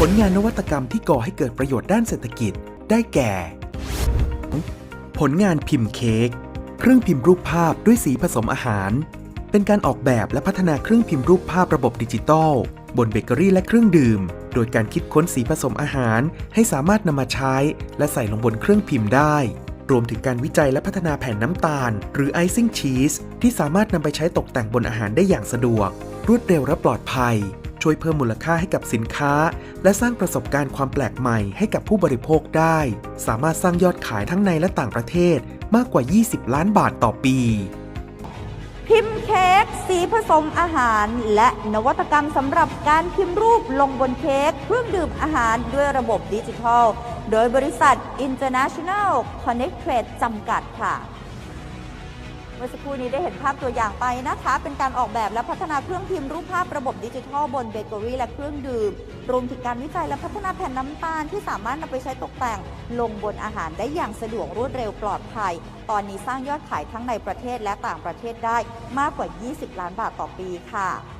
ผลงานนวัตกรรมที่ก่อให้เกิดประโยชน์ด้านเศรษฐกิจ ได้แก่ ผลงานพิมพ์เค้ก เครื่องพิมพ์รูปภาพด้วยสีผสมอาหาร เป็นการออกแบบและพัฒนาเครื่องพิมพ์รูปภาพระบบดิจิตอลบนเบเกอรี่และเครื่องดื่ม โดยการคิดค้นสีผสมอาหาร ให้สามารถนำมาใช้ และใส่ลงบนเครื่องพิมพ์ได้ รวมถึงการวิจัยและพัฒนาแผ่นน้ำตาล หรือไอซิ่งชีสที่สามารถนำไปใช้ตกแต่งบนอาหารได้อย่างสะดวก รวดเร็วและปลอดภัย ช่วยเพิ่มมูลค่าให้กับสินค้า และสร้างประสบการณ์ความแปลกใหม่ให้กับผู้บริโภคได้ สามารถสร้างยอดขายทั้งในและต่างประเทศมากกว่า 20 ล้านบาทต่อปี พิมพ์เค้กสีผสมอาหาร และนวัตกรรมสำหรับการพิมพ์รูปลงบนเค้กเครื่องดื่มอาหารด้วยระบบดิจิทัล โดยบริษัท International Connect Trade จำกัดค่ะ เมื่อสักครู่นี้ได้เห็นภาพตัวอย่างไปนะคะ เป็นการออกแบบและพัฒนาเครื่องพิมพ์รูปภาพระบบดิจิทัลบนเบเกอรี่และเครื่องดื่ม รวมถึงการวิจัยและพัฒนาแผ่นน้ำตาลที่สามารถนำไปใช้ตกแต่ง ลงบนอาหารได้อย่างสะดวกรวดเร็วปลอดภัย ตอนนี้สร้างยอดขายทั้งในประเทศและต่างประเทศได้มากกว่า 20 ล้านบาทต่อปีค่ะ